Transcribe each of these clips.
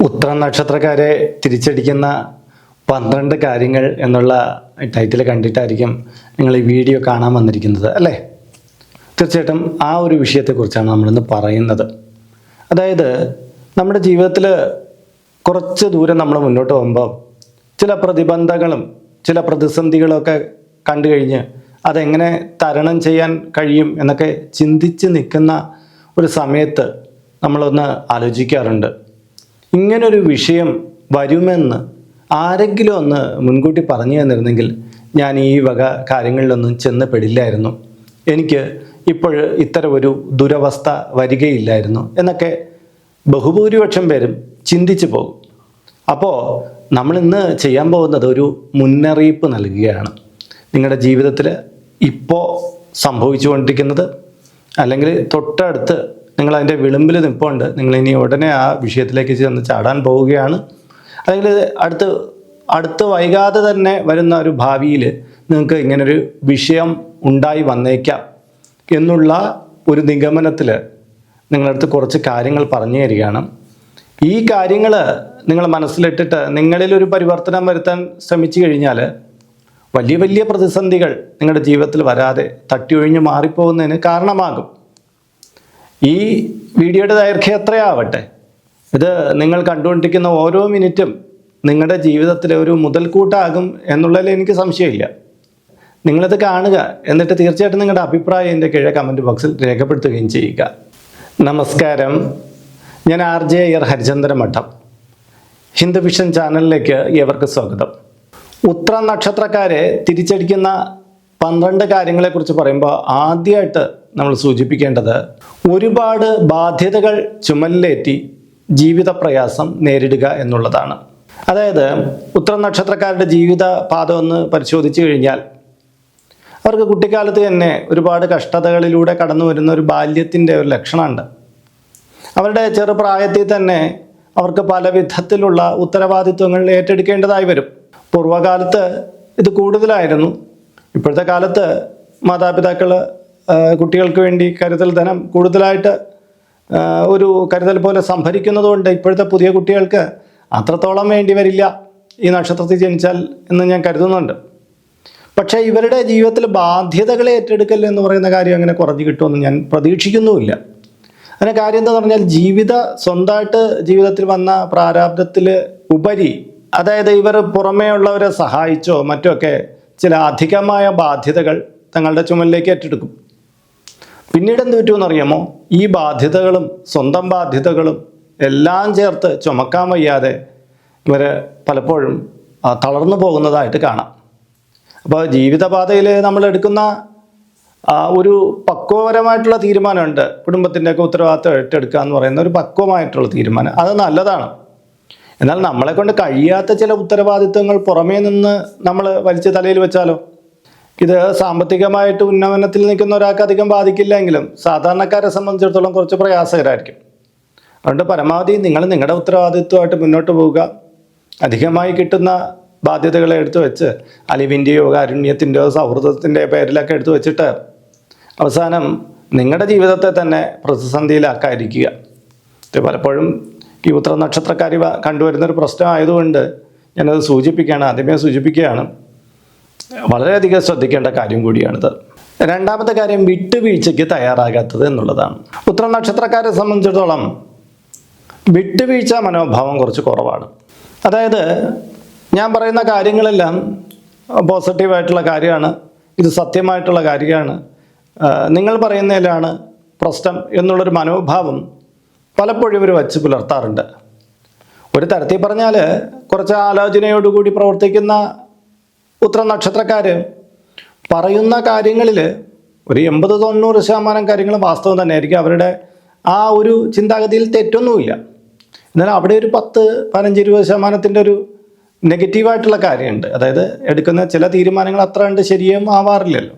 ഉത്തര നക്ഷത്രക്കാരെ തിരിച്ചടിക്കുന്ന പന്ത്രണ്ട് കാര്യങ്ങൾ എന്നുള്ള ടൈറ്റിൽ കണ്ടിട്ടായിരിക്കും നിങ്ങൾ ഈ വീഡിയോ കാണാൻ വന്നിരിക്കുന്നത് അല്ലേ? തീർച്ചയായിട്ടും ആ ഒരു വിഷയത്തെക്കുറിച്ചാണ് നമ്മളിന്ന് പറയുന്നത്. അതായത് നമ്മുടെ ജീവിതത്തിൽ കുറച്ച് ദൂരം നമ്മൾ മുന്നോട്ട് പോകുമ്പോൾ ചില പ്രതിബന്ധങ്ങളും ചില പ്രതിസന്ധികളൊക്കെ കണ്ടു കഴിഞ്ഞ് അതെങ്ങനെ തരണം ചെയ്യാൻ കഴിയും എന്നൊക്കെ ചിന്തിച്ച് നിൽക്കുന്ന ഒരു സമയത്ത് നമ്മളൊന്ന് ആലോചിക്കാറുണ്ട്. ഇങ്ങനൊരു വിഷയം വരുമെന്ന് ആരെങ്കിലും ഒന്ന് മുൻകൂട്ടി പറഞ്ഞു തന്നിരുന്നെങ്കിൽ ഞാൻ ഈ വക കാര്യങ്ങളിലൊന്നും ചെന്ന് പെടില്ലായിരുന്നു. എനിക്ക് ഇപ്പോൾ ഇത്തരം ഒരു ദുരവസ്ഥ വരികയില്ലായിരുന്നു എന്നൊക്കെ ബഹുഭൂരിപക്ഷം പേരും ചിന്തിച്ചു പോകും. അപ്പോൾ നമ്മൾ ഇന്ന് ചെയ്യാൻ പോകുന്നത് ഒരു മുന്നറിയിപ്പ് നൽകുകയാണ്. നിങ്ങളുടെ ജീവിതത്തിൽ ഇപ്പോൾ സംഭവിച്ചുകൊണ്ടിരിക്കുന്നത് അല്ലെങ്കിൽ തൊട്ടടുത്ത് നിങ്ങൾ അതിന്റെ വിളിമ്പിൽ നിൽപ്പുണ്ട് നിങ്ങൾ ഇനി ഉടനെ ആ വിഷയത്തിലേക്ക് ചെന്ന് ചാടാൻ പോവുകയാണ്. അല്ലെങ്കിൽ അടുത്ത് അടുത്ത് വൈകാതെ തന്നെ വരുന്ന ഒരു ഭാവിയിൽ നിങ്ങൾക്ക് ഇങ്ങനൊരു വിഷയം ഉണ്ടായി വന്നേക്കാം എന്നുള്ള ഒരു നിഗമനത്തിൽ നിങ്ങളടുത്ത് കുറച്ച് കാര്യങ്ങൾ പറഞ്ഞു തരികയാണ്. ഈ കാര്യങ്ങൾ നിങ്ങൾ മനസ്സിലിട്ടിട്ട് നിങ്ങളിൽ ഒരു പരിവർത്തനം വരുത്താൻ ശ്രമിച്ചു കഴിഞ്ഞാൽ വലിയ വലിയ പ്രതിസന്ധികൾ നിങ്ങളുടെ ജീവിതത്തിൽ വരാതെ തട്ടിയൊഴിഞ്ഞ് മാറിപ്പോകുന്നതിന് കാരണമാകും. ഈ വീഡിയോയുടെ ദൈർഘ്യം എത്രയാവട്ടെ? ഇത് നിങ്ങൾ കണ്ടുകൊണ്ടിരിക്കുന്ന ഓരോ മിനിറ്റും നിങ്ങളുടെ ജീവിതത്തിലെ ഒരു മുതൽക്കൂട്ടാകും എന്നുള്ളതിൽ എനിക്ക് സംശയമില്ല. നിങ്ങളിത് കാണുക എന്നിട്ട് തീർച്ചയായിട്ടും നിങ്ങളുടെ അഭിപ്രായം എന്റെ കീഴെ കമന്റ് ബോക്സിൽ രേഖപ്പെടുത്തുകയും ചെയ്യുക. നമസ്കാരം. ഞാൻ ആർ ജെ അയ്യർ ഹരിചന്ദ്ര മഠം. ഹിന്ദു വിഷൻ ചാനലിലേക്ക് ഏവർക്ക് സ്വാഗതം. ഉത്ര നക്ഷത്രക്കാരെ തിരിച്ചടിക്കുന്ന പന്ത്രണ്ട് കാര്യങ്ങളെക്കുറിച്ച് പറയുമ്പോൾ ആദ്യമായിട്ട് നമ്മൾ സൂചിപ്പിക്കേണ്ടത് ഒരുപാട് ബാധ്യതകൾ ചുമലിലേറ്റി ജീവിത പ്രയാസം നേരിടുക എന്നുള്ളതാണ്. അതായത് ഉത്തര നക്ഷത്രക്കാരുടെ ജീവിത പാത ഒന്ന് പരിശോധിച്ചു കഴിഞ്ഞാൽ അവർക്ക് കുട്ടിക്കാലത്ത് തന്നെ ഒരുപാട് കഷ്ടതകളിലൂടെ കടന്നു വരുന്ന ഒരു ബാല്യത്തിന്റെ ഒരു ലക്ഷണമുണ്ട്. അവരുടെ ചെറുപ്രായത്തിൽ തന്നെ അവർക്ക് പല വിധത്തിലുള്ള ഉത്തരവാദിത്വങ്ങൾ ഏറ്റെടുക്കേണ്ടതായി വരും. പൂർവകാലത്ത് ഇത് കൂടുതലായിരുന്നു. ഇപ്പോഴത്തെ കാലത്ത് മാതാപിതാക്കൾ കുട്ടികൾക്ക് വേണ്ടി കരുതൽ ധനം കൂടുതലായിട്ട് ഒരു കരുതൽ പോലെ സംഭരിക്കുന്നതുകൊണ്ട് ഇപ്പോഴത്തെ പുതിയ കുട്ടികൾക്ക് അത്രത്തോളം വേണ്ടി വരില്ല ഈ നക്ഷത്രത്തിൽ ജനിച്ചാൽ എന്ന് ഞാൻ കരുതുന്നുണ്ട്. പക്ഷേ ഇവരുടെ ജീവിതത്തിൽ ബാധ്യതകളെ ഏറ്റെടുക്കൽ എന്ന് പറയുന്ന കാര്യം അങ്ങനെ കുറഞ്ഞു കിട്ടുമെന്ന് ഞാൻ പ്രതീക്ഷിക്കുന്നുമില്ല. അതിന് കാര്യം എന്താണെന്ന് പറഞ്ഞാൽ ജീവിത സ്വന്തമായിട്ട് ജീവിതത്തിൽ വന്ന പ്രാരാബ്ദത്തിൽ ഉപരി അതായത് ഇവർ പുറമേ ഉള്ളവരെ സഹായിച്ചോ മറ്റോ ഒക്കെ ചില അധികമായ ബാധ്യതകൾ തങ്ങളുടെ ചുമലിലേക്ക് ഏറ്റെടുക്കും. പിന്നീട് എന്ത് പറ്റുമെന്ന് അറിയാമോ? ഈ ബാധ്യതകളും സ്വന്തം ബാധ്യതകളും എല്ലാം ചേർത്ത് ചുമക്കാൻ വയ്യാതെ ഇവർ പലപ്പോഴും തളർന്നു പോകുന്നതായിട്ട് കാണാം. അപ്പോൾ ജീവിതപാതയിൽ നമ്മൾ എടുക്കുന്ന ഒരു പക്വപരമായിട്ടുള്ള തീരുമാനമുണ്ട്. കുടുംബത്തിന്റെയൊക്കെ ഉത്തരവാദിത്വം ഏറ്റെടുക്കുക എന്ന് പറയുന്ന ഒരു പക്വമായിട്ടുള്ള തീരുമാനം. അത് നല്ലതാണ്. എന്നാൽ നമ്മളെ കൊണ്ട് കഴിയാത്ത ചില ഉത്തരവാദിത്വങ്ങൾ പുറമേ നിന്ന് നമ്മൾ വലിച്ച് തലയിൽ വെച്ചാലോ? ഇത് സാമ്പത്തികമായിട്ട് ഉന്നമനത്തിൽ നിൽക്കുന്ന ഒരാൾക്ക് അധികം ബാധിക്കില്ലെങ്കിലും സാധാരണക്കാരെ സംബന്ധിച്ചിടത്തോളം കുറച്ച് പ്രയാസകരായിരിക്കും. അതുകൊണ്ട് പരമാവധി നിങ്ങൾ നിങ്ങളുടെ ഉത്തരവാദിത്വമായിട്ട് മുന്നോട്ട് പോവുക. അധികമായി കിട്ടുന്ന ബാധ്യതകളെ എടുത്തു വെച്ച് അലിവിന്റെയോ കാരുണ്യത്തിന്റെയോ സൗഹൃദത്തിന്റെ പേരിലൊക്കെ എടുത്തു വെച്ചിട്ട് അവസാനം നിങ്ങളുടെ ജീവിതത്തെ തന്നെ പ്രതിസന്ധിയിലാക്കാതിരിക്കുക. ഇത് പലപ്പോഴും ഈ ഉത്തര നക്ഷത്രക്കാരി കണ്ടുവരുന്നൊരു പ്രശ്നമായതുകൊണ്ട് ഞാനത് സൂചിപ്പിക്കുകയാണ് ആദ്യമേ സൂചിപ്പിക്കുകയാണ്. വളരെയധികം ശ്രദ്ധിക്കേണ്ട കാര്യം കൂടിയാണിത്. രണ്ടാമത്തെ കാര്യം വിട്ടുവീഴ്ചയ്ക്ക് തയ്യാറാകാത്തത് എന്നുള്ളതാണ്. ഉത്തര നക്ഷത്രക്കാരെ സംബന്ധിച്ചിടത്തോളം വിട്ടുവീഴ്ച മനോഭാവം കുറച്ച് കുറവാണ്. അതായത് ഞാൻ പറയുന്ന കാര്യങ്ങളെല്ലാം പോസിറ്റീവായിട്ടുള്ള കാര്യമാണ് ഇത് സത്യമായിട്ടുള്ള കാര്യമാണ് നിങ്ങൾ പറയുന്നതിലാണ് പ്രശ്നം എന്നുള്ളൊരു മനോഭാവം പലപ്പോഴും ഇവർ വച്ച് പുലർത്താറുണ്ട്. ഒരു തരത്തിൽ പറഞ്ഞാൽ കുറച്ച് ആലോചനയോടുകൂടി പ്രവർത്തിക്കുന്ന ഉത്ര നക്ഷത്രക്കാർ പറയുന്ന കാര്യങ്ങളിൽ ഒരു എൺപത് തൊണ്ണൂറ് ശതമാനം കാര്യങ്ങൾ വാസ്തവം തന്നെയായിരിക്കും. അവരുടെ ആ ഒരു ചിന്താഗതിയിൽ തെറ്റൊന്നുമില്ല. എന്നാൽ അവിടെ ഒരു പത്ത് പതിനഞ്ച് ഇരുപത് ശതമാനത്തിന്റെ ഒരു നെഗറ്റീവായിട്ടുള്ള കാര്യമുണ്ട്. അതായത് എടുക്കുന്ന ചില തീരുമാനങ്ങൾ അത്ര കണ്ട് ശരിയും ആവാറില്ലല്ലോ.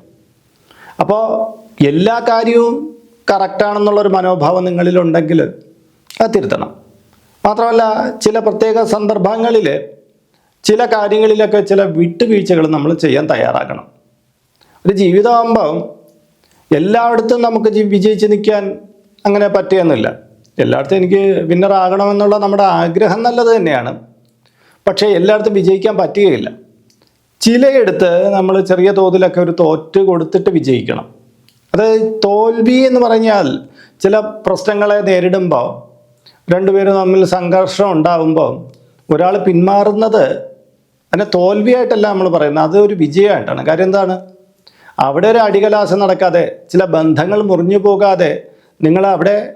അപ്പോൾ എല്ലാ കാര്യവും കറക്റ്റാണെന്നുള്ളൊരു മനോഭാവം നിങ്ങളിലുണ്ടെങ്കിൽ തിരുത്തണം മാത്രമല്ല ചില പ്രത്യേക സന്ദർഭങ്ങളിൽ ചില കാര്യങ്ങളിലൊക്കെ ചില വിട്ടുവീഴ്ചകൾ നമ്മൾ ചെയ്യാൻ തയ്യാറാക്കണം ഒരു ജീവിതമാകുമ്പം എല്ലായിടത്തും നമുക്ക് വിജയിച്ച് നിൽക്കാൻ അങ്ങനെ പറ്റുകയെന്നില്ല എല്ലായിടത്തും എനിക്ക് വിന്നറാകണമെന്നുള്ള നമ്മുടെ ആഗ്രഹം നല്ലത് തന്നെയാണ്. പക്ഷേ എല്ലായിടത്തും വിജയിക്കാൻ പറ്റുകയില്ല. ചിലയിടത്ത് നമ്മൾ ചെറിയ തോതിലൊക്കെ ഒരു തോറ്റ് കൊടുത്തിട്ട് വിജയിക്കണം. അതായത് തോൽവി എന്ന് പറഞ്ഞാൽ ചില പ്രശ്നങ്ങളെ നേരിടുമ്പോൾ രണ്ടുപേരും തമ്മിൽ സംഘർഷം ഉണ്ടാകുമ്പോൾ ഒരാൾ പിന്മാറുന്നത് അതിനെ തോൽവിയായിട്ടല്ല നമ്മൾ പറയുന്നത്. അതൊരു വിജയമായിട്ടാണ്. കാര്യം എന്താണ്? അവിടെ ഒരു അടികലാശം നടക്കാതെ ചില ബന്ധങ്ങൾ മുറിഞ്ഞു പോകാതെ നിങ്ങൾ അവിടെ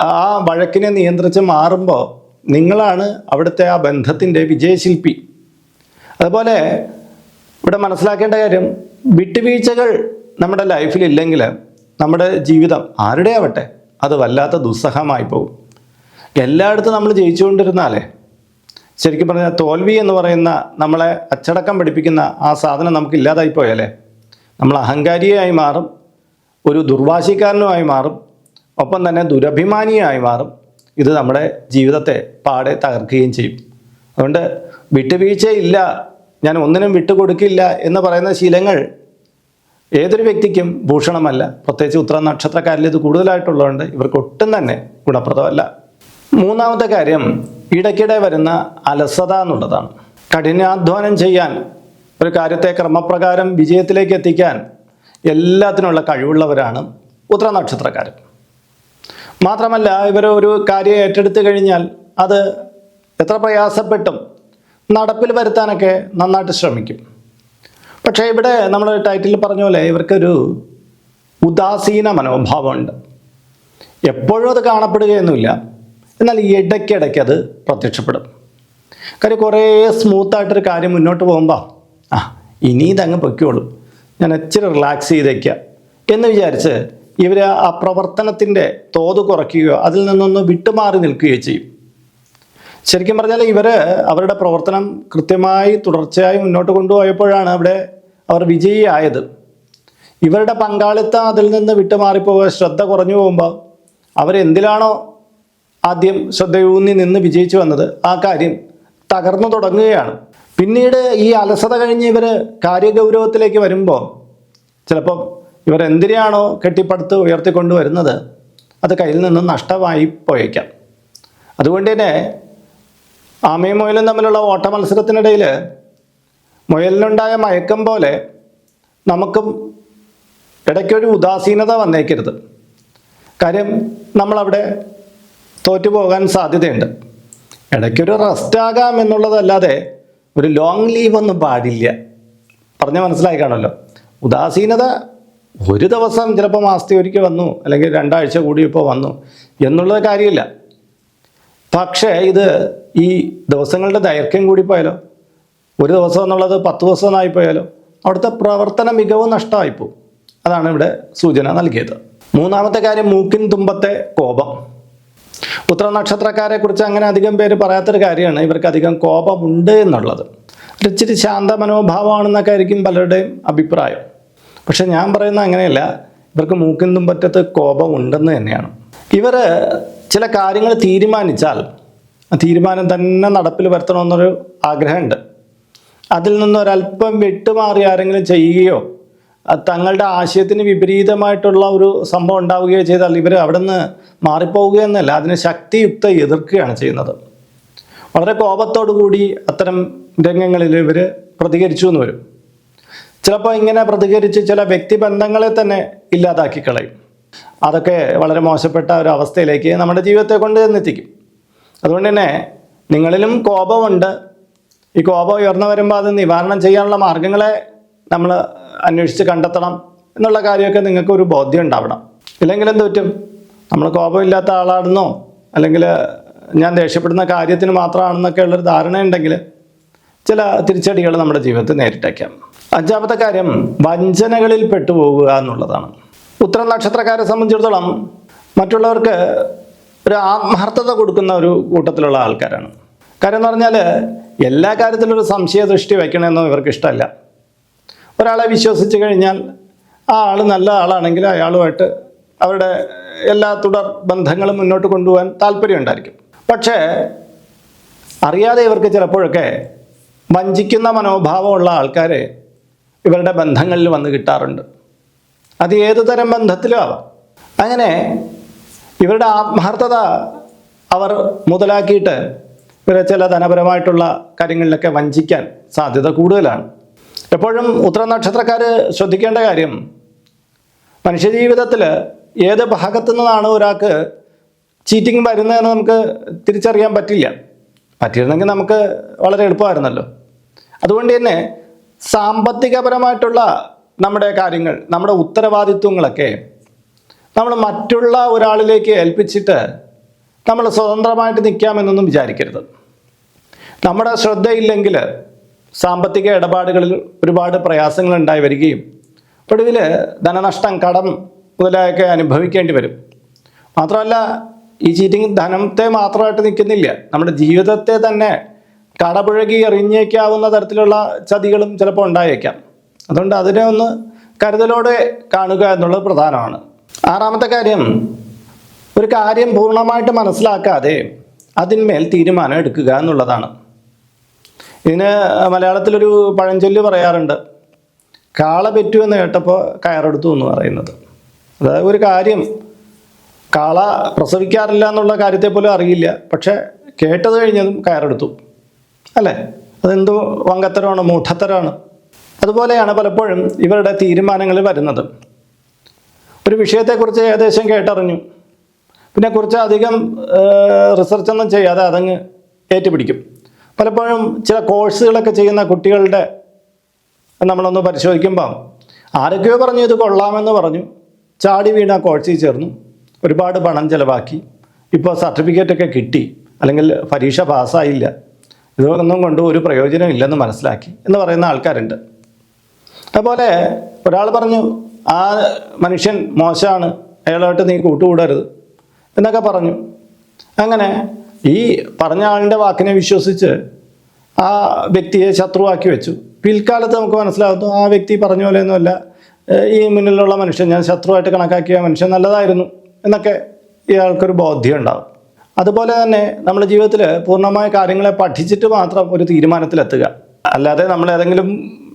ആ വഴക്കിനെ നിയന്ത്രിച്ച് മാറുമ്പോൾ നിങ്ങളാണ് അവിടുത്തെ ആ ബന്ധത്തിന്റെ വിജയശില്പി. അതുപോലെ ഇവിടെ മനസ്സിലാക്കേണ്ട കാര്യം വിട്ടുവീഴ്ചകൾ നമ്മുടെ ലൈഫിൽ ഇല്ലെങ്കിൽ നമ്മുടെ ജീവിതം ആരുടെ ആവട്ടെ അത് വല്ലാത്ത ദുസ്സഹമായി പോകും. എല്ലായിടത്തും നമ്മൾ ജയിച്ചുകൊണ്ടിരുന്നാലേ? ശരിക്കും പറഞ്ഞാൽ തോൽവി എന്ന് പറയുന്ന നമ്മളെ അച്ചടക്കം പഠിപ്പിക്കുന്ന ആ സാധനം നമുക്ക് ഇല്ലാതായി പോയാലേ? നമ്മൾ അഹങ്കാരിയായി മാറും ഒരു ദുർവാശിക്കാരനുമായി മാറും ഒപ്പം തന്നെ ദുരഭിമാനിയായി മാറും. ഇത് നമ്മുടെ ജീവിതത്തെ പാടെ തകർക്കുകയും ചെയ്യും. അതുകൊണ്ട് വിട്ടുവീഴ്ചയില്ല ഞാൻ ഒന്നിനും വിട്ടുകൊടുക്കില്ല എന്ന് പറയുന്ന ശീലങ്ങൾ ഏതൊരു വ്യക്തിക്കും ഭൂഷണമല്ല. പ്രത്യേകിച്ച് ഉത്തര നക്ഷത്രക്കാരിൽ ഇത് കൂടുതലായിട്ടുള്ളതുകൊണ്ട് ഇവർക്ക് ഒട്ടും തന്നെ ഗുണപ്രദമല്ല. മൂന്നാമത്തെ കാര്യം ഇടയ്ക്കിടെ വരുന്ന അലസത എന്നുള്ളതാണ്. കഠിനാധ്വാനം ചെയ്യാൻ ഒരു കാര്യത്തെ ക്രമപ്രകാരം വിജയത്തിലേക്ക് എത്തിക്കാൻ എല്ലാത്തിനുള്ള കഴിവുള്ളവരാണ് ഉത്തര നക്ഷത്രക്കാർ മാത്രമല്ല ഇവർ ഒരു കാര്യം ഏറ്റെടുത്ത് കഴിഞ്ഞാൽ അത് എത്ര പ്രയാസപ്പെട്ടും നടപ്പിൽ വരുത്താനൊക്കെ നന്നായിട്ട് ശ്രമിക്കും. പക്ഷേ ഇവിടെ നമ്മൾ ടൈറ്റിൽ പറഞ്ഞ പോലെ ഇവർക്കൊരു ഉദാസീന മനോഭാവമുണ്ട്. എപ്പോഴും അത് കാണപ്പെടുകയൊന്നുമില്ല. എന്നാൽ ഇടയ്ക്കിടയ്ക്ക് അത് പ്രത്യക്ഷപ്പെടും. കാര്യം കുറേ സ്മൂത്തായിട്ടൊരു കാര്യം മുന്നോട്ട് പോകുമ്പോൾ ആ ഇനി ഇതങ്ങ് പൊയ്ക്കോളും. ഞാൻ ഇച്ചിരി റിലാക്സ് ചെയ്തേക്കുക എന്ന് വിചാരിച്ച് ഇവർ ആ പ്രവർത്തനത്തിന്റെ തോത് കുറയ്ക്കുകയോ അതിൽ നിന്നൊന്ന് വിട്ടുമാറി നിൽക്കുകയോ ചെയ്യും. ശരിക്കും പറഞ്ഞാൽ ഇവർ അവരുടെ പ്രവർത്തനം കൃത്യമായി തുടർച്ചയായി മുന്നോട്ട് കൊണ്ടുപോയപ്പോഴാണ് അവിടെ അവർ വിജയിയായത്. ഇവരുടെ പങ്കാളിത്തം അതിൽ നിന്ന് വിട്ടുമാറിപ്പോവുക ശ്രദ്ധ കുറഞ്ഞു പോകുമ്പോൾ അവരെന്തിലാണോ ആദ്യം ശ്രദ്ധയൂന്നി നിന്ന് വിജയിച്ചു വന്നത് ആ കാര്യം തകർന്നു തുടങ്ങുകയാണ്. പിന്നീട് ഈ അലസത കഴിഞ്ഞ് ഇവർ കാര്യഗൗരവത്തിലേക്ക് വരുമ്പോൾ ചിലപ്പം ഇവർ എന്തിനാണോ കെട്ടിപ്പടുത്ത് ഉയർത്തിക്കൊണ്ട് വരുന്നത് അത് കയ്യിൽ നിന്ന് നഷ്ടമായി പോയേക്കാം. അതുകൊണ്ട് തന്നെ ആമയും മുയലും തമ്മിലുള്ള ഓട്ട മത്സരത്തിനിടയിൽ മുയലിനുണ്ടായ മയക്കം പോലെ നമുക്കും ഇടയ്ക്കൊരു ഉദാസീനത വന്നേക്കരുത്. കാര്യം നമ്മളവിടെ തോറ്റുപോകാൻ സാധ്യതയുണ്ട്. ഇടയ്ക്കൊരു റെസ്റ്റ് ആകാം എന്നുള്ളതല്ലാതെ ഒരു ലോങ് ലീവ് ഒന്നും പാടില്ല. പറഞ്ഞ മനസ്സിലായി കാണുമല്ലോ. ഉദാസീനത ഒരു ദിവസം ചിലപ്പോൾ മാസത്തിൽ ഒരിക്കൽ വന്നു അല്ലെങ്കിൽ രണ്ടാഴ്ച കൂടിയപ്പോൾ വന്നു എന്നുള്ളത് കാര്യമില്ല. പക്ഷേ ഇത് ഈ ദിവസങ്ങളുടെ ദൈർഘ്യം കൂടി പോയാലോ? ഒരു ദിവസം എന്നുള്ളത് പത്ത് ദിവസം എന്നായി പോയാലോ? അവിടുത്തെ പ്രവർത്തന മികവ് നഷ്ടമായിപ്പോവും. അതാണ് ഇവിടെ സൂചന നൽകിയത്. മൂന്നാമത്തെ കാര്യം മൂക്കിൻ തുമ്പത്തെ കോപം. ഉത്തര നക്ഷത്രക്കാരെ കുറിച്ച് അങ്ങനെ അധികം പേര് പറയാത്തൊരു കാര്യമാണ്. ഇവർക്ക് അധികം കോപമുണ്ട് എന്നുള്ളത്. ഒരിച്ചിരി ശാന്ത മനോഭാവമാണെന്നൊക്കെ ആയിരിക്കും പലരുടെയും അഭിപ്രായം. പക്ഷെ ഞാൻ പറയുന്ന അങ്ങനെയല്ല. ഇവർക്ക് മൂക്കിന്തും പറ്റത്ത് കോപം ഉണ്ടെന്ന് തന്നെയാണ്. ഇവർ ചില കാര്യങ്ങൾ തീരുമാനിച്ചാൽ ആ തീരുമാനം തന്നെ നടപ്പിൽ വരുത്തണമെന്നൊരു ആഗ്രഹമുണ്ട്. അതിൽ നിന്നൊരല്പം വിട്ടുമാറി ആരെങ്കിലും ചെയ്യുകയോ തങ്ങളുടെ ആശയത്തിന് വിപരീതമായിട്ടുള്ള ഒരു സംഭവം ഉണ്ടാവുകയോ ചെയ്താൽ ഇവർ അവിടെ നിന്ന് മാറിപ്പോവുകയെന്നല്ല അതിനെ ശക്തിയുക്ത എതിർക്കുകയാണ് ചെയ്യുന്നത്. വളരെ കോപത്തോടു കൂടി അത്തരം രംഗങ്ങളിൽ ഇവർ പ്രതികരിച്ചു എന്ന് വരും. ചിലപ്പോൾ ഇങ്ങനെ പ്രതികരിച്ച് ചില വ്യക്തിബന്ധങ്ങളെ തന്നെ ഇല്ലാതാക്കി കളയും. അതൊക്കെ വളരെ മോശപ്പെട്ട ഒരു അവസ്ഥയിലേക്ക് നമ്മുടെ ജീവിതത്തെ കൊണ്ട് തന്നെത്തിക്കും അതുകൊണ്ട് തന്നെ നിങ്ങളിലും കോപമുണ്ട്. ഈ കോപം ഉയർന്നു വരുമ്പോൾ അത് നിവാരണം ചെയ്യാനുള്ള മാർഗങ്ങളെ നമ്മൾ അന്വേഷിച്ച് കണ്ടെത്തണം എന്നുള്ള കാര്യമൊക്കെ നിങ്ങൾക്ക് ഒരു ബോധ്യം ഉണ്ടാവണം. ഇല്ലെങ്കിൽ എന്ത് പറ്റും? നമ്മൾ കോപമില്ലാത്ത ആളാണെന്നോ അല്ലെങ്കിൽ ഞാൻ ദേഷ്യപ്പെടുന്ന കാര്യത്തിന് മാത്രമാണെന്നൊക്കെ ഉള്ളൊരു ധാരണയുണ്ടെങ്കിൽ ചില തിരിച്ചടികൾ നമ്മുടെ ജീവിതത്തിൽ നേരിട്ടേക്കാം. അഞ്ചാമത്തെ കാര്യം വഞ്ചനകളിൽ പെട്ടുപോകുക എന്നുള്ളതാണ്. ഉത്തര നക്ഷത്രക്കാരെ സംബന്ധിച്ചിടത്തോളം മറ്റുള്ളവർക്ക് ഒരു ആത്മാർത്ഥത കൊടുക്കുന്ന ഒരു കൂട്ടത്തിലുള്ള ആൾക്കാരാണ്. കാര്യം എന്ന് പറഞ്ഞാൽ എല്ലാ കാര്യത്തിലും ഒരു സംശയ ദൃഷ്ടി വയ്ക്കണമെന്നും ഇവർക്ക് ഇഷ്ടമല്ല ഒരാളെ വിശ്വസിച്ച് കഴിഞ്ഞാൽ ആ ആൾ നല്ല ആളാണെങ്കിൽ അയാളുമായിട്ട് അവരുടെ എല്ലാ തുടർ ബന്ധങ്ങളും മുന്നോട്ട് കൊണ്ടുപോകാൻ താല്പര്യമുണ്ടായിരിക്കും പക്ഷേ അറിയാതെ ഇവർക്ക് ചിലപ്പോഴൊക്കെ വഞ്ചിക്കുന്ന മനോഭാവമുള്ള ആൾക്കാരെ ഇവരുടെ ബന്ധങ്ങളിൽ വന്ന് കിട്ടാറുണ്ട്. അത് ഏത് തരം ബന്ധത്തിലും ആവാം. അങ്ങനെ ഇവരുടെ ആത്മാർത്ഥത അവർ മുതലാക്കിയിട്ട് ഇവരെ ചില ധനപരമായിട്ടുള്ള കാര്യങ്ങളിലൊക്കെ വഞ്ചിക്കാൻ സാധ്യത കൂടുതലാണ്. എപ്പോഴും ഉത്തര നക്ഷത്രക്കാർ ശ്രദ്ധിക്കേണ്ട കാര്യം മനുഷ്യജീവിതത്തിൽ ഏത് ഭാഗത്തു നിന്നാണ് ഒരാൾക്ക് ചീറ്റിംഗ് വരുന്നതെന്ന് നമുക്ക് തിരിച്ചറിയാൻ പറ്റില്ല. പറ്റിയിരുന്നെങ്കിൽ നമുക്ക് വളരെ എളുപ്പമായിരുന്നല്ലോ. അതുകൊണ്ട് തന്നെ സാമ്പത്തികപരമായിട്ടുള്ള നമ്മുടെ കാര്യങ്ങൾ നമ്മുടെ ഉത്തരവാദിത്വങ്ങളൊക്കെ നമ്മൾ മറ്റുള്ള ഒരാളിലേക്ക് ഏൽപ്പിച്ചിട്ട് നമ്മൾ സ്വതന്ത്രമായിട്ട് നിൽക്കാമെന്നൊന്നും വിചാരിക്കരുത്. നമ്മുടെ ശ്രദ്ധയില്ലെങ്കിൽ സാമ്പത്തിക ഇടപാടുകളിൽ ഒരുപാട് പ്രയാസങ്ങൾ ഉണ്ടായി വരികയും ഒടുവിൽ ധനനഷ്ടം കടം മുതലായൊക്കെ അനുഭവിക്കേണ്ടി വരും. മാത്രമല്ല ഈ ചീറ്റിംഗ് ധനത്തെ മാത്രമായിട്ട് നിൽക്കുന്നില്ല. നമ്മുടെ ജീവിതത്തെ തന്നെ കടപുഴകി എറിഞ്ഞേക്കാവുന്ന തരത്തിലുള്ള ചതികളും ചിലപ്പോൾ ഉണ്ടായേക്കാം. അതുകൊണ്ട് അതിനെ ഒന്ന് കരുതലോടെ കാണുക എന്നുള്ളത് പ്രധാനമാണ്. ആറാമത്തെ കാര്യം ഒരു കാര്യം പൂർണമായിട്ട് മനസ്സിലാക്കാതെ അതിന്മേൽ തീരുമാനം എടുക്കുക എന്നുള്ളതാണ്. ഇതിന് മലയാളത്തിലൊരു പഴഞ്ചൊല്ല് പറയാറുണ്ട്. കാള പെറ്റു എന്ന് കേട്ടപ്പോൾ കയറെടുത്തു എന്ന് പറയുന്നത്. അതായത് ഒരു കാര്യം കാള പ്രസവിക്കാറില്ല എന്നുള്ള കാര്യത്തെ പോലും അറിയില്ല. പക്ഷെ കേട്ടത് കഴിഞ്ഞതും കയറെടുത്തു. അല്ലേ? അതെന്തോ വങ്കത്തരമാണ് മൂഢത്തരമാണ് അതുപോലെയാണ് പലപ്പോഴും ഇവരുടെ തീരുമാനങ്ങൾ വരുന്നത്. ഒരു വിഷയത്തെക്കുറിച്ച് ഏകദേശം കേട്ടറിഞ്ഞു. പിന്നെ കുറച്ച് അധികം റിസർച്ചൊന്നും ചെയ്യാതെ അതങ്ങ് ഏറ്റുപിടിക്കും. പലപ്പോഴും ചില കോഴ്സുകളൊക്കെ ചെയ്യുന്ന കുട്ടികളുടെ നമ്മളൊന്ന് പരിശോധിക്കുമ്പം ആരൊക്കെയോ പറഞ്ഞു ഇത് കൊള്ളാമെന്ന് പറഞ്ഞു. ചാടി വീണ കോഴ്സിൽ ചേർന്നു. ഒരുപാട് പണം ചിലവാക്കി. ഇപ്പോൾ സർട്ടിഫിക്കറ്റൊക്കെ കിട്ടി. അല്ലെങ്കിൽ പരീക്ഷ പാസ്സായില്ല. ഇതൊന്നും കൊണ്ട് ഒരു പ്രയോജനം ഇല്ലെന്ന് മനസ്സിലാക്കി എന്ന് പറയുന്ന ആൾക്കാരുണ്ട്. അതുപോലെ ഒരാൾ പറഞ്ഞു ആ മനുഷ്യൻ മോശമാണ്. അയാളായിട്ട് നീ കൂട്ടുകൂടരുത് എന്നൊക്കെ പറഞ്ഞു. അങ്ങനെ ഈ പറഞ്ഞ ആളിന്റെ വാക്കിനെ വിശ്വസിച്ച് ആ വ്യക്തിയെ ശത്രുവാക്കി വെച്ചു. പിൽക്കാലത്ത് നമുക്ക് മനസ്സിലാകുന്നു ആ വ്യക്തി പറഞ്ഞ പോലെയൊന്നുമല്ല ഈ മുന്നിലുള്ള മനുഷ്യൻ ഞാൻ ശത്രുവായിട്ട് കണക്കാക്കിയ മനുഷ്യൻ നല്ലതായിരുന്നു എന്നൊക്കെ ഇയാൾക്കൊരു ബോധ്യം ഉണ്ടാകും അതുപോലെ തന്നെ നമ്മുടെ ജീവിതത്തിൽ പൂർണമായ കാര്യങ്ങളെ പഠിച്ചിട്ട് മാത്രം ഒരു തീരുമാനത്തിലെത്തുക. അല്ലാതെ നമ്മൾ ഏതെങ്കിലും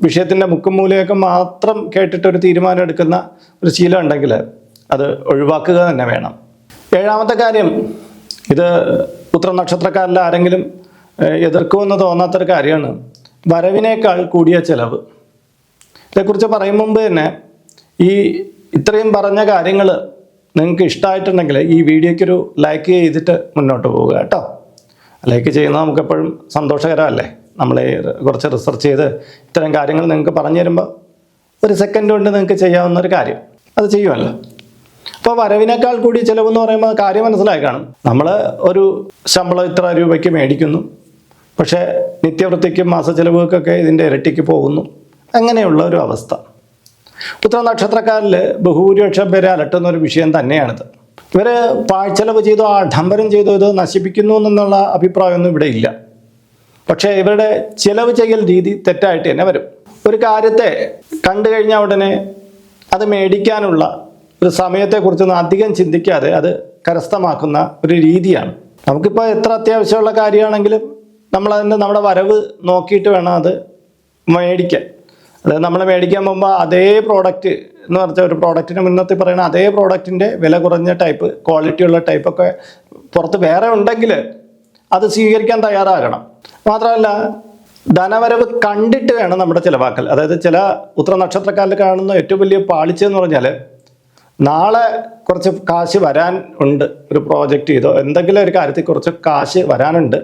വിഷയത്തിന്റെ മുക്കും മൂലയൊക്കെ മാത്രം കേട്ടിട്ട് ഒരു തീരുമാനം എടുക്കുന്ന ഒരു ശീലം ഉണ്ടെങ്കിൽ അത് ഒഴിവാക്കുക തന്നെ വേണം. ഏഴാമത്തെ കാര്യം ഇത് ഉത്തര നക്ഷത്രക്കാരിൽ ആരെങ്കിലും എതിർക്കുമെന്ന് തോന്നാത്തൊരു കാര്യമാണ്. വരവിനേക്കാൾ കൂടിയ ചെലവ്. ഇതേക്കുറിച്ച് പറയും മുമ്പ് തന്നെ ഈ ഇത്രയും പറഞ്ഞ കാര്യങ്ങൾ നിങ്ങൾക്ക് ഇഷ്ടമായിട്ടുണ്ടെങ്കിൽ ഈ വീഡിയോയ്ക്കൊരു ലൈക്ക് ചെയ്തിട്ട് മുന്നോട്ട് പോവുക കേട്ടോ. ലൈക്ക് ചെയ്യുന്നത് നമുക്കെപ്പോഴും സന്തോഷകരമല്ലേ? നമ്മൾ കുറച്ച് റിസർച്ച് ചെയ്ത് ഇത്തരം കാര്യങ്ങൾ നിങ്ങൾക്ക് പറഞ്ഞു തരുമ്പോൾ ഒരു സെക്കൻഡ് കൊണ്ട് നിങ്ങൾക്ക് ചെയ്യാവുന്ന ഒരു കാര്യം. അത് ചെയ്യുമല്ലോ. അപ്പോൾ വരവിനേക്കാൾ കൂടി ചിലവെന്ന് പറയുമ്പോൾ കാര്യം മനസ്സിലായി കാണും. നമ്മൾ ഒരു ശമ്പളം ഇത്ര രൂപയ്ക്ക് മേടിക്കുന്നു. പക്ഷേ നിത്യവൃത്തിക്കും മാസ ചിലവുകൾക്കൊക്കെ ഇതിന്റെ ഇരട്ടിക്ക് പോകുന്നു. അങ്ങനെയുള്ള ഒരു അവസ്ഥ. ഉത്തര നക്ഷത്രക്കാരിൽ ബഹുഭൂരിപക്ഷം പേരെ അലട്ടുന്ന ഒരു വിഷയം തന്നെയാണിത്. ഇവർ പാഴ്ചെലവ് ചെയ്തോ ആഡംബരം ചെയ്തോ ഇത് നശിപ്പിക്കുന്നു എന്നുള്ള അഭിപ്രായമൊന്നും ഇവിടെ ഇല്ല. പക്ഷേ ഇവരുടെ ചിലവ് ചെയ്യൽ രീതി തെറ്റായിട്ട് തന്നെ വരും. ഒരു കാര്യത്തെ കണ്ടു കഴിഞ്ഞാൽ ഉടനെ അത് മേടിക്കാനുള്ള ഒരു സമയത്തെക്കുറിച്ചൊന്നും അധികം ചിന്തിക്കാതെ അത് കരസ്ഥമാക്കുന്ന ഒരു രീതിയാണ്. നമുക്കിപ്പോൾ എത്ര അത്യാവശ്യമുള്ള കാര്യമാണെങ്കിലും നമ്മളതിന്റെ നമ്മുടെ വരവ് നോക്കിയിട്ട് വേണം അത് മേടിക്കാൻ. അതായത് നമ്മൾ മേടിക്കാൻ പോകുമ്പോൾ അതേ പ്രോഡക്റ്റ് എന്ന് പറഞ്ഞ ഒരു പ്രോഡക്റ്റിന് മുന്നത്തിൽ പറയുന്ന അതേ പ്രോഡക്റ്റിന്റെ വില കുറഞ്ഞ ടൈപ്പ് ക്വാളിറ്റി ഉള്ള ടൈപ്പൊക്കെ പുറത്ത് വേറെ ഉണ്ടെങ്കിൽ അത് സ്വീകരിക്കാൻ തയ്യാറാകണം. മാത്രമല്ല ധനവരവ് കണ്ടിട്ട് വേണം നമ്മുടെ ചിലവാക്കൽ. അതായത് ചില ഉത്തര നക്ഷത്രക്കാരിൽ കാണുന്ന ഏറ്റവും വലിയ പാളിച്ചെന്ന് പറഞ്ഞാൽ നാളെ കുറച്ച് കാശ് വരാൻ ഉണ്ട് ഒരു പ്രോജക്റ്റ് ചെയ്തോ. എന്തെങ്കിലും ഒരു കാര്യത്തിൽ കുറച്ച് കാശ് വരാനുണ്ട്.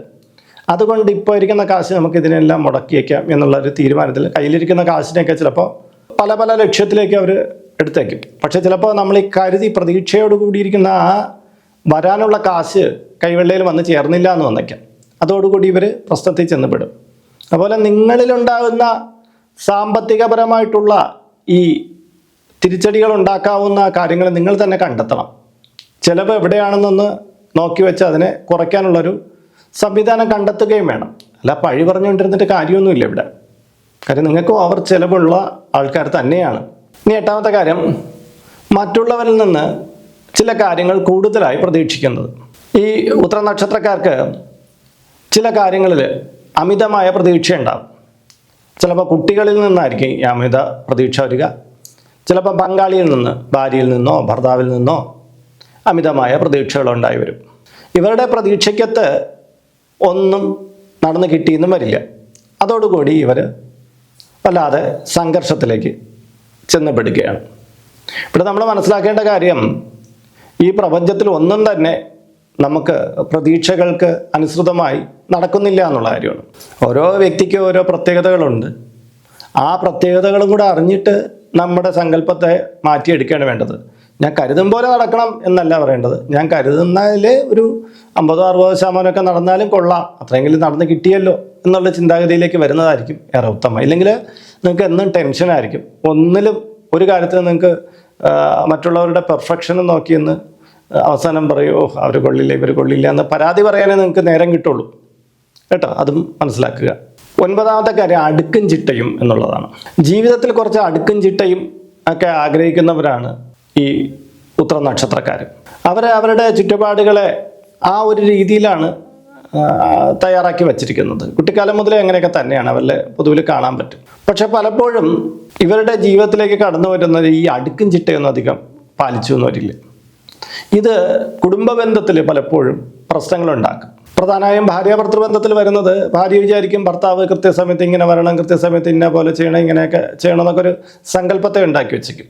അതുകൊണ്ട് ഇപ്പോൾ ഇരിക്കുന്ന കാശ് നമുക്ക് ഇതിനെല്ലാം മുടക്കി വയ്ക്കാം എന്നുള്ള ഒരു തീരുമാനത്തിൽ കയ്യിലിരിക്കുന്ന കാശിനെയൊക്കെ ചിലപ്പോൾ പല പല ലക്ഷ്യത്തിലേക്ക് അവർ എടുത്തേക്കും. പക്ഷെ ചിലപ്പോൾ നമ്മൾ ഈ കരുതി പ്രതീക്ഷയോട് കൂടിയിരിക്കുന്ന ആ വരാനുള്ള കാശ് കൈവെള്ളയിൽ വന്ന് ചേർന്നില്ല എന്ന് വന്നേക്കാം. അതോടുകൂടി ഇവർ പ്രശ്നത്തിൽ ചെന്നപ്പെടും അതുപോലെ നിങ്ങളിലുണ്ടാകുന്ന സാമ്പത്തികപരമായിട്ടുള്ള ഈ തിരിച്ചടികൾ ഉണ്ടാക്കാവുന്ന കാര്യങ്ങൾ നിങ്ങൾ തന്നെ കണ്ടെത്തണം. ചിലവ് എവിടെയാണെന്നൊന്ന് നോക്കി വെച്ച് അതിനെ കുറയ്ക്കാനുള്ളൊരു സംവിധാനം കണ്ടെത്തുകയും വേണം. അല്ല പഴി പറഞ്ഞുകൊണ്ടിരുന്നിട്ട് കാര്യമൊന്നുമില്ല ഇവിടെ. കാര്യം നിങ്ങൾക്ക് അവർ ചിലവുള്ള ആൾക്കാർ തന്നെയാണ്. ഇനി എട്ടാമത്തെ കാര്യം മറ്റുള്ളവരിൽ നിന്ന് ചില കാര്യങ്ങൾ കൂടുതലായി പ്രതീക്ഷിക്കുന്നത്. ഈ ഉത്തര നക്ഷത്രക്കാർക്ക് ചില കാര്യങ്ങളിൽ അമിതമായ പ്രതീക്ഷയുണ്ടാകും ചിലപ്പോൾ കുട്ടികളിൽ നിന്നായിരിക്കും ഈ അമിത പ്രതീക്ഷ വരിക. ചിലപ്പോൾ പങ്കാളിയിൽ നിന്ന് ഭാര്യയിൽ നിന്നോ ഭർത്താവിൽ നിന്നോ അമിതമായ പ്രതീക്ഷകളുണ്ടായി വരും. ഇവരുടെ പ്രതീക്ഷയ്ക്കത്ത് ഒന്നും നടന്നു കിട്ടിയെന്നും വരില്ല. അതോടുകൂടി ഇവർ വല്ലാതെ സംഘർഷത്തിലേക്ക് ചെന്നപ്പെടുകയാണ് ഇവിടെ നമ്മൾ മനസ്സിലാക്കേണ്ട കാര്യം ഈ പ്രപഞ്ചത്തിൽ ഒന്നും തന്നെ നമുക്ക് പ്രതീക്ഷകൾക്ക് അനുസൃതമായി നടക്കുന്നില്ല എന്നുള്ള കാര്യമാണ്. ഓരോ വ്യക്തിക്കും ഓരോ പ്രത്യേകതകളുണ്ട്. ആ പ്രത്യേകതകളും കൂടെ അറിഞ്ഞിട്ട് നമ്മുടെ സങ്കല്പത്തെ മാറ്റിയെടുക്കുകയാണ് വേണ്ടത്. ഞാൻ കരുതും പോലെ നടക്കണം എന്നല്ല പറയേണ്ടത്. ഞാൻ കരുതുന്നതിൽ ഒരു അമ്പതോ അറുപതോ ശതമാനമൊക്കെ നടന്നാലും കൊള്ളാം. അത്രയെങ്കിലും നടന്ന് കിട്ടിയല്ലോ എന്നുള്ള ചിന്താഗതിയിലേക്ക് വരുന്നതായിരിക്കും ഏറെ ഉത്തമം. ഇല്ലെങ്കിൽ നിങ്ങൾക്ക് എന്നും ടെൻഷനായിരിക്കും ഒന്നിലും ഒരു കാര്യത്തിൽ നിങ്ങൾക്ക് മറ്റുള്ളവരുടെ പെർഫെക്ഷൻ നോക്കിയെന്ന് അവസാനം പറയോ അവർ കൊള്ളില്ല ഇവർ കൊള്ളില്ല എന്ന് പരാതി പറയാനേ നിങ്ങൾക്ക് നേരം കിട്ടുള്ളൂ. കേട്ടോ? അതും മനസ്സിലാക്കുക. ഒൻപതാമത്തെ കാര്യം അടുക്കും ചിട്ടയും എന്നുള്ളതാണ്. ജീവിതത്തിൽ കുറച്ച് അടുക്കും ചിട്ടയും ഒക്കെ ആഗ്രഹിക്കുന്നവരാണ് ഈ ഉത്തര നക്ഷത്രക്കാർ അവർ അവരുടെ ചുറ്റുപാടുകളെ ആ ഒരു രീതിയിലാണ് തയ്യാറാക്കി വച്ചിരിക്കുന്നത്. കുട്ടിക്കാലം മുതലേ അങ്ങനെയൊക്കെ തന്നെയാണ് അവരിൽ പൊതുവിൽ കാണാൻ പറ്റും. പക്ഷെ പലപ്പോഴും ഇവരുടെ ജീവിതത്തിലേക്ക് കടന്നു വരുന്നത് ഈ അടുക്കും ചിട്ടയൊന്നും അധികം പാലിച്ചു ഇത് കുടുംബ ബന്ധത്തിൽ പലപ്പോഴും പ്രശ്നങ്ങളുണ്ടാക്കും. പ്രധാനമായും ഭാര്യ ഭർത്തൃബന്ധത്തിൽ വരുന്നത് ഭാര്യ വിചാരിക്കും ഭർത്താവ് കൃത്യസമയത്ത് ഇങ്ങനെ വരണം കൃത്യസമയത്ത് ഇന്ന പോലെ ചെയ്യണം ഇങ്ങനെയൊക്കെ ചെയ്യണം എന്നൊക്കെ ഒരു സങ്കല്പത്തെ ഉണ്ടാക്കി വെച്ചേക്കും.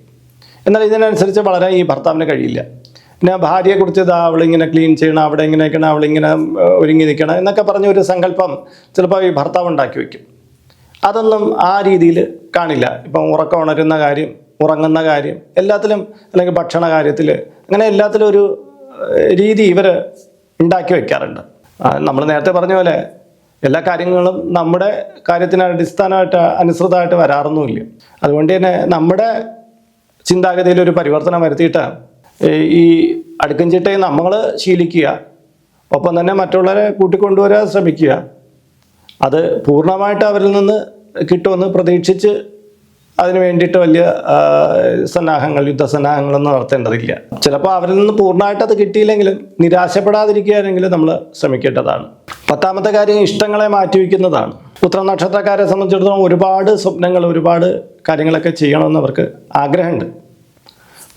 എന്നാൽ ഇതിനനുസരിച്ച് വളരെ ഈ ഭർത്താവിന് കഴിയില്ല. പിന്നെ ഭാര്യയെക്കുറിച്ച് ഇതാ അവളിങ്ങനെ ക്ലീൻ ചെയ്യണം അവിടെ ഇങ്ങനെ നിൽക്കണം അവളിങ്ങനെ ഒരുങ്ങി നിൽക്കണം എന്നൊക്കെ പറഞ്ഞ ഒരു സങ്കല്പം ചിലപ്പോൾ ഈ ഭർത്താവ് ഉണ്ടാക്കി വയ്ക്കും അതൊന്നും ആ രീതിയിൽ കാണില്ല. ഇപ്പം ഉറക്കം ഉണരുന്ന കാര്യം ഉറങ്ങുന്ന കാര്യം എല്ലാത്തിലും അല്ലെങ്കിൽ ഭക്ഷണ കാര്യത്തിൽ അങ്ങനെ എല്ലാത്തിലും ഒരു രീതി ഇവർ ഉണ്ടാക്കി വെക്കാറുണ്ട്. നമ്മൾ നേരത്തെ പറഞ്ഞ പോലെ എല്ലാ കാര്യങ്ങളും നമ്മുടെ കാര്യത്തിന് അടിസ്ഥാനമായിട്ട് അനുസൃതമായിട്ട് വരാറൊന്നുമില്ല. അതുകൊണ്ട് തന്നെ നമ്മുടെ ചിന്താഗതിയിൽ ഒരു പരിവർത്തനം വരുത്തിയിട്ട് ഈ അടുക്കും ചിട്ടയെ നമ്മൾ ശീലിക്കുക ഒപ്പം തന്നെ മറ്റുള്ളവരെ കൂട്ടിക്കൊണ്ടുവരാൻ ശ്രമിക്കുക. അത് പൂർണമായിട്ട് അവരിൽ നിന്ന് കിട്ടുമെന്ന് പ്രതീക്ഷിച്ച് അതിന് വേണ്ടിയിട്ട് വലിയ സന്നാഹങ്ങൾ യുദ്ധസന്നാഹങ്ങളൊന്നും നടത്തേണ്ടതില്ല. ചിലപ്പോൾ അവരിൽ നിന്ന് പൂർണമായിട്ട് അത് കിട്ടിയില്ലെങ്കിലും നിരാശപ്പെടാതിരിക്കാനെങ്കിലും നമ്മൾ ശ്രമിക്കേണ്ടതാണ്. പത്താമത്തെ കാര്യം ഇഷ്ടങ്ങളെ മാറ്റിവെക്കുന്നതാണ്. ഉത്തര നക്ഷത്രക്കാരെ സംബന്ധിച്ചിടത്തോളം ഒരുപാട് സ്വപ്നങ്ങൾ ഒരുപാട് കാര്യങ്ങളൊക്കെ ചെയ്യണമെന്ന് അവർക്ക് ആഗ്രഹമുണ്ട്.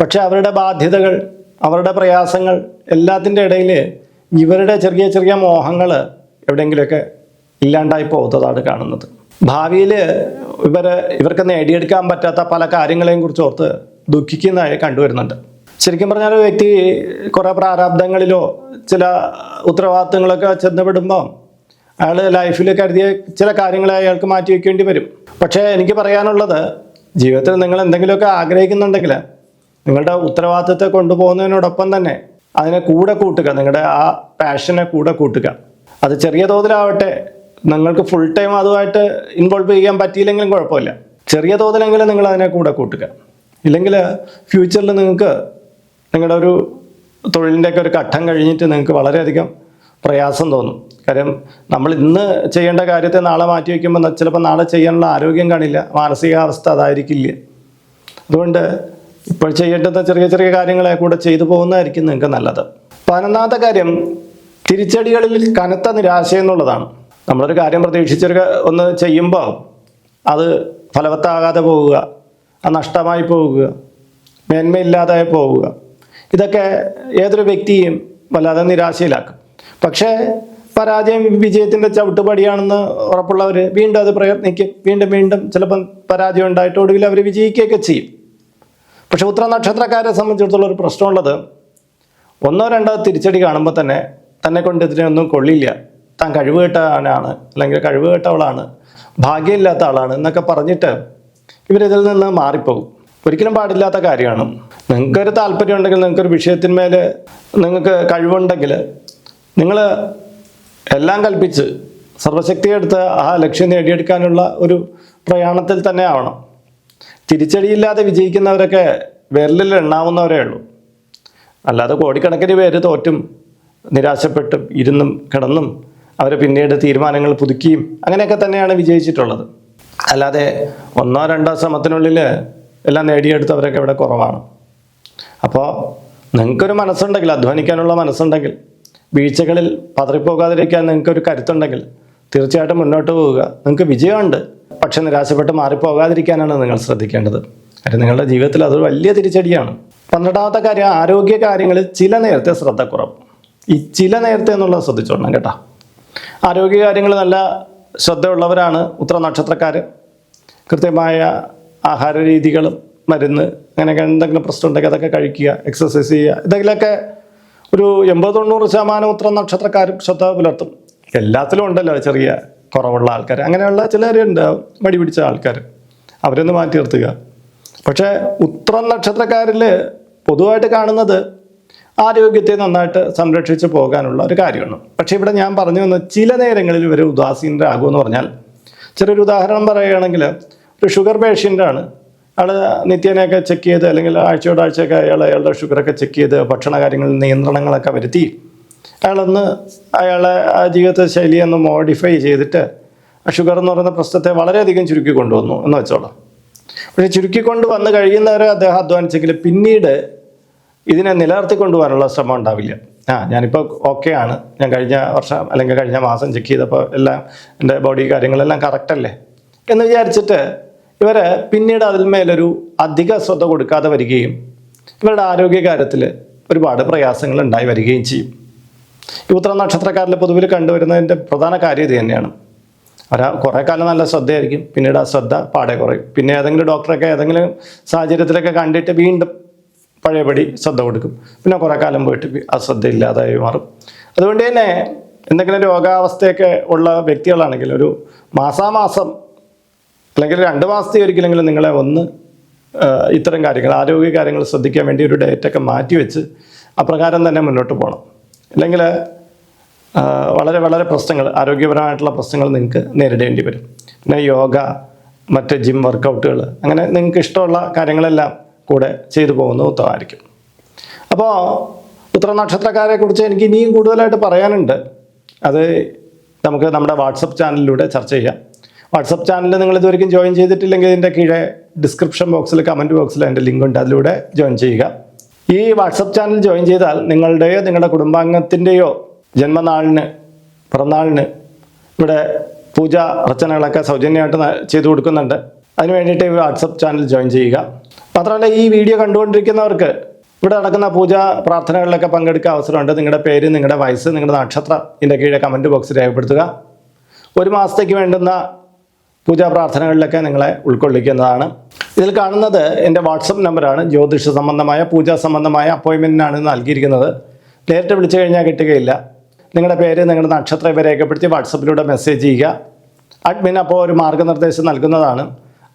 പക്ഷേ അവരുടെ ബാധ്യതകൾ അവരുടെ പ്രയാസങ്ങൾ എല്ലാത്തിന്റെ ഇടയിൽ ഇവരുടെ ചെറിയ ചെറിയ മോഹങ്ങൾ എവിടെയെങ്കിലുമൊക്കെ ഇല്ലാണ്ടായി പോകുന്നതാണ് കാണുന്നത്. ഭാവിയിൽ ഇവർ ഇവർക്ക് നേടിയെടുക്കാൻ പറ്റാത്ത പല കാര്യങ്ങളെയും കുറിച്ച് ഓർത്ത് ദുഃഖിക്കുന്നതായി കണ്ടുവരുന്നുണ്ട്. ശരിക്കും പറഞ്ഞാൽ ഒരു വ്യക്തി കുറേ പ്രാരാബ്ദങ്ങളിലോ ചില ഉത്തരവാദിത്തങ്ങളൊക്കെ ചെന്നപ്പെടുമ്പോൾ അയാൾ ലൈഫിൽ കരുതിയ ചില കാര്യങ്ങളെ അയാൾക്ക് മാറ്റി വയ്ക്കേണ്ടി വരും. പക്ഷേ എനിക്ക് പറയാനുള്ളത് ജീവിതത്തിൽ നിങ്ങൾ എന്തെങ്കിലുമൊക്കെ ആഗ്രഹിക്കുന്നുണ്ടെങ്കിൽ നിങ്ങളുടെ ഉത്തരവാദിത്തത്തെ കൊണ്ടുപോകുന്നതിനോടൊപ്പം തന്നെ അതിനെ കൂടെ കൂട്ടുക നിങ്ങളുടെ ആ പാഷനെ കൂടെ കൂട്ടുക. അത് ചെറിയ തോതിലാവട്ടെ നിങ്ങൾക്ക് ഫുൾ ടൈം അതുമായിട്ട് ഇൻവോൾവ് ചെയ്യാൻ പറ്റിയില്ലെങ്കിലും കുഴപ്പമില്ല. ചെറിയ തോതിലെങ്കിലും നിങ്ങൾ അതിനെ കൂടെ കൂട്ടുക. ഇല്ലെങ്കിൽ ഫ്യൂച്ചറിൽ നിങ്ങൾക്ക് നിങ്ങളുടെ ഒരു തൊഴിലിന്റെയൊക്കെ ഒരു ഘട്ടം കഴിഞ്ഞിട്ട് നിങ്ങൾക്ക് വളരെയധികം പ്രയാസം തോന്നും. കാര്യം നമ്മൾ ഇന്ന് ചെയ്യേണ്ട കാര്യത്തെ നാളെ മാറ്റി വയ്ക്കുമ്പോൾ ചിലപ്പോൾ നാളെ ചെയ്യാനുള്ള ആരോഗ്യം കാണില്ല മാനസികാവസ്ഥ അതായിരിക്കില്ല. അതുകൊണ്ട് ഇപ്പോൾ ചെയ്യേണ്ടുന്ന ചെറിയ ചെറിയ കാര്യങ്ങളെ കൂടെ ചെയ്തു പോകുന്നതായിരിക്കും നിങ്ങൾക്ക് നല്ലത്. പതിനൊന്നാമത്തെ കാര്യം തിരിച്ചടികളിൽ കനത്ത നിരാശ എന്നുള്ളതാണ്. നമ്മളൊരു കാര്യം പ്രതീക്ഷിച്ചൊരു ഒന്ന് ചെയ്യുമ്പോൾ അത് ഫലവത്താകാതെ പോവുക ആ നഷ്ടമായി പോവുക മേന്മയില്ലാതായി പോവുക. ഇതൊക്കെ ഏതൊരു വ്യക്തിയും വല്ലാതെ നിരാശയിലാക്കും. പക്ഷേ പരാജയം വിജയത്തിന്റെ ചവിട്ടുപടിയാണെന്ന് ഉറപ്പുള്ളവർ വീണ്ടും അത് പ്രയത്നിക്കും. വീണ്ടും വീണ്ടും ചിലപ്പം പരാജയം ഉണ്ടായിട്ട് ഒടുവിൽ അവർ വിജയിക്കുകയൊക്കെ ചെയ്യും. പക്ഷെ ഉത്തര നക്ഷത്രക്കാരെ സംബന്ധിച്ചിടത്തോളം ഒരു പ്രശ്നമുള്ളത് ഒന്നോ രണ്ടോ തിരിച്ചടി കാണുമ്പോൾ തന്നെ തന്നെ കൊണ്ട് ഇതിനെ ഒന്നും കൊള്ളില്ല. താൻ കഴിവ് കെട്ടവനാണ് അല്ലെങ്കിൽ കഴിവുകെട്ടവളാണ് ഭാഗ്യമില്ലാത്ത ആളാണ് എന്നൊക്കെ പറഞ്ഞിട്ട് ഇവരിതിൽ നിന്ന് മാറിപ്പോകും. ഒരിക്കലും പാടില്ലാത്ത കാര്യമാണ്. നിങ്ങൾക്കൊരു താല്പര്യം ഉണ്ടെങ്കിൽ നിങ്ങൾക്കൊരു വിഷയത്തിന്മേൽ നിങ്ങൾക്ക് കഴിവുണ്ടെങ്കിൽ നിങ്ങൾ എല്ലാം കൽപ്പിച്ച് സർവശക്തിയെടുത്ത് ആ ലക്ഷ്യം നേടിയെടുക്കാനുള്ള ഒരു പ്രയാണത്തിൽ തന്നെ ആവണം. തിരിച്ചടിയില്ലാതെ വിജയിക്കുന്നവരൊക്കെ വിരലിൽ എണ്ണാവുന്നവരേ ഉള്ളൂ. അല്ലാതെ കോടിക്കണക്കിന് പേര് തോറ്റും നിരാശപ്പെട്ടും ഇരുന്നും കിടന്നും അവർ പിന്നീട് തീരുമാനങ്ങൾ പുതുക്കിയും അങ്ങനെയൊക്കെ തന്നെയാണ് വിജയിച്ചിട്ടുള്ളത്. അല്ലാതെ ഒന്നോ രണ്ടോ ശ്രമത്തിനുള്ളിൽ എല്ലാം നേടിയെടുത്തവരൊക്കെ ഇവിടെ കുറവാണ്. അപ്പോൾ നിങ്ങൾക്കൊരു മനസ്സുണ്ടെങ്കിൽ അധ്വാനിക്കാനുള്ള മനസ്സുണ്ടെങ്കിൽ വീഴ്ചകളിൽ പതറിപ്പോകാതിരിക്കാൻ നിങ്ങൾക്കൊരു കരുത്തുണ്ടെങ്കിൽ തീർച്ചയായിട്ടും മുന്നോട്ട് പോവുക. നിങ്ങൾക്ക് വിജയമുണ്ട് പക്ഷെ നിരാശപ്പെട്ട് മാറിപ്പോകാതിരിക്കാനാണ് നിങ്ങൾ ശ്രദ്ധിക്കേണ്ടത്. കാര്യം നിങ്ങളുടെ ജീവിതത്തിൽ അതൊരു വലിയ തിരിച്ചടിയാണ്. പന്ത്രണ്ടാമത്തെ കാര്യം ആരോഗ്യ കാര്യങ്ങളിൽ ചില നേരത്തെ ശ്രദ്ധക്കുറവ്. ഈ ചില നേരത്തെ എന്നുള്ളത് ശ്രദ്ധിച്ചോണം കേട്ടോ. ആരോഗ്യ കാര്യങ്ങൾ നല്ല ശ്രദ്ധയുള്ളവരാണ് ഉത്ര നക്ഷത്രക്കാർ കൃത്യമായ ആഹാര രീതികളും മരുന്ന് അങ്ങനെയൊക്കെ എന്തെങ്കിലും പ്രശ്നം ഉണ്ടെങ്കിൽ അതൊക്കെ കഴിക്കുക എക്സസൈസ് ചെയ്യുക. ഇതെങ്കിലൊക്കെ ഒരു എൺപത് തൊണ്ണൂറ് ശതമാനം ഉത്തര നക്ഷത്രക്കാരും ശ്രദ്ധ പുലർത്തും. എല്ലാത്തിലും ഉണ്ടല്ലോ ചെറിയ കുറവുള്ള ആൾക്കാർ അങ്ങനെയുള്ള ചിലരുണ്ട് മടി പിടിച്ച ആൾക്കാർ അവരൊന്ന് മാറ്റി നിർത്തുക. പക്ഷേ ഉത്തര നക്ഷത്രക്കാരിൽ പൊതുവായിട്ട് കാണുന്നത് ആരോഗ്യത്തെ നന്നായിട്ട് സംരക്ഷിച്ച് പോകാനുള്ള ഒരു കാര്യമാണ്. പക്ഷേ ഇവിടെ ഞാൻ പറഞ്ഞു വന്ന ചില നേരങ്ങളിൽ ഇവർ ഉദാസീനരാകുമെന്ന് പറഞ്ഞാൽ ചെറിയൊരു ഉദാഹരണം പറയുകയാണെങ്കിൽ ഒരു ഷുഗർ പേഷ്യന്റാണ്. അയാൾ നിത്യേനയൊക്കെ ചെക്ക് ചെയ്ത് അല്ലെങ്കിൽ ആഴ്ചയോട് ആഴ്ചയൊക്കെ അയാൾ അയാളുടെ ഷുഗറൊക്കെ ചെക്ക് ചെയ്ത് ഭക്ഷണ കാര്യങ്ങളിൽ നിയന്ത്രണങ്ങളൊക്കെ വരുത്തി അയാളൊന്ന് അയാളെ ജീവിത ശൈലി ഒന്ന് മോഡിഫൈ ചെയ്തിട്ട് ആ ഷുഗർ എന്ന് പറയുന്ന പ്രശ്നത്തെ വളരെയധികം ചുരുക്കി കൊണ്ടുവന്നു എന്ന് വെച്ചോളാം. പക്ഷേ ചുരുക്കിക്കൊണ്ട് വന്ന് കഴിയുന്നവരെ അദ്ദേഹം അധ്വാനിച്ചെങ്കിൽ പിന്നീട് ഇതിനെ നിലനിർത്തിക്കൊണ്ടുപോകാനുള്ള ശ്രമം ഉണ്ടാവില്ല ആ ഞാനിപ്പോൾ ഓക്കെ ആണ്. ഞാൻ കഴിഞ്ഞ വർഷം അല്ലെങ്കിൽ കഴിഞ്ഞ മാസം ചെക്ക് ചെയ്തപ്പോൾ എല്ലാം എന്റെ ബോഡി കാര്യങ്ങളെല്ലാം കറക്റ്റല്ലേ എന്ന് വിചാരിച്ചിട്ട് ഇവർ പിന്നീട് അതിൽ മേലൊരു അധിക ശ്രദ്ധ കൊടുക്കാതെ വരികയും ഇവരുടെ ആരോഗ്യകാര്യത്തിൽ ഒരുപാട് പ്രയാസങ്ങൾ ഉണ്ടായി വരികയും ചെയ്യും. ഈ ഉത്തര നക്ഷത്രക്കാരിൽ പൊതുവിൽ കണ്ടുവരുന്നതിന്റെ പ്രധാന കാര്യം ഇത് തന്നെയാണ്. ഒരാ കുറേ കാലം നല്ല ശ്രദ്ധയായിരിക്കും. പിന്നീട് ആ ശ്രദ്ധ പാടെ കുറയും. പിന്നെ ഏതെങ്കിലും ഡോക്ടറൊക്കെ ഏതെങ്കിലും സാഹചര്യത്തിലൊക്കെ കണ്ടിട്ട് വീണ്ടും പഴയപടി ശ്രദ്ധ കൊടുക്കും. പിന്നെ കുറേ കാലം പോയിട്ട് അശ്രദ്ധ ഇല്ലാതായി മാറും. അതുകൊണ്ട് തന്നെ എന്തെങ്കിലും രോഗാവസ്ഥയൊക്കെ ഉള്ള വ്യക്തികളാണെങ്കിൽ ഒരു മാസാമാസം അല്ലെങ്കിൽ രണ്ട് മാസത്തെ ഒരിക്കലെങ്കിലും നിങ്ങളെ ഒന്ന് ഇത്തരം കാര്യങ്ങൾ ആരോഗ്യ കാര്യങ്ങൾ ശ്രദ്ധിക്കാൻ വേണ്ടി ഒരു ഡേറ്റൊക്കെ മാറ്റിവെച്ച് അപ്രകാരം തന്നെ മുന്നോട്ട് പോകണം. അല്ലെങ്കിൽ വളരെ വളരെ പ്രശ്നങ്ങൾ ആരോഗ്യപരമായിട്ടുള്ള പ്രശ്നങ്ങൾ നിങ്ങൾക്ക് നേരിടേണ്ടി വരും. പിന്നെ യോഗ മറ്റ് ജിം വർക്കൗട്ടുകൾ അങ്ങനെ നിങ്ങൾക്ക് ഇഷ്ടമുള്ള കാര്യങ്ങളെല്ലാം കൂടെ ചെയ്തു പോകുന്നത് ഉത്തമമായിരിക്കും അപ്പോൾ ഉത്തര നക്ഷത്രക്കാരെ കുറിച്ച് എനിക്ക് ഇനിയും കൂടുതലായിട്ട് പറയാനുണ്ട്. അത് നമുക്ക് നമ്മുടെ വാട്സപ്പ് ചാനലിലൂടെ ചർച്ച ചെയ്യാം. വാട്സപ്പ് ചാനലിൽ നിങ്ങൾ ഇതുവരെയും ജോയിൻ ചെയ്തിട്ടില്ലെങ്കിൽ ഇതിന്റെ കീഴെ ഡിസ്ക്രിപ്ഷൻ ബോക്സിൽ കമന്റ് ബോക്സിൽ എന്റെ ലിങ്ക് ഉണ്ട്. അതിലൂടെ ജോയിൻ ചെയ്യുക. ഈ വാട്സപ്പ് ചാനൽ ജോയിൻ ചെയ്താൽ നിങ്ങളുടെയോ നിങ്ങളുടെ കുടുംബാംഗത്തിന്റെയോ ജന്മനാളിന് പിറന്നാളിന് ഇവിടെ പൂജ അർച്ചനകളൊക്കെ സൗജന്യമായിട്ട് ചെയ്തു കൊടുക്കുന്നുണ്ട്. അതിന് വേണ്ടിയിട്ട് ഈ വാട്സപ്പ് ചാനൽ ജോയിൻ ചെയ്യുക. മാത്രമല്ല ഈ വീഡിയോ കണ്ടുകൊണ്ടിരിക്കുന്നവർക്ക് ഇവിടെ നടക്കുന്ന പൂജ പ്രാർത്ഥനകളിലൊക്കെ പങ്കെടുക്കുക അവസരമുണ്ട്. നിങ്ങളുടെ പേര് നിങ്ങളുടെ വയസ്സ് നിങ്ങളുടെ നക്ഷത്രം ഇതിന്റെ കീഴെ കമന്റ് ബോക്സിൽ രേഖപ്പെടുത്തുക. ഒരു മാസത്തേക്ക് വേണ്ടുന്ന പൂജാ പ്രാർത്ഥനകളിലൊക്കെ നിങ്ങളെ ഉൾക്കൊള്ളിക്കുന്നതാണ് ഇതിൽ കാണുന്നത് എന്റെ വാട്സപ്പ് നമ്പറാണ്. ജ്യോതിഷ സംബന്ധമായ പൂജാ സംബന്ധമായ അപ്പോയിൻമെന്റിനാണ് നൽകിയിരിക്കുന്നത്. നേരിട്ട് വിളിച്ചു കഴിഞ്ഞാൽ കിട്ടുകയില്ല. നിങ്ങളുടെ പേര് നിങ്ങളുടെ നക്ഷത്രം ഇവ രേഖപ്പെടുത്തി വാട്സപ്പിലൂടെ മെസ്സേജ് ചെയ്യുക. അഡ്മിൻ അപ്പോൾ ഒരു മാർഗനിർദ്ദേശം നൽകുന്നതാണ്.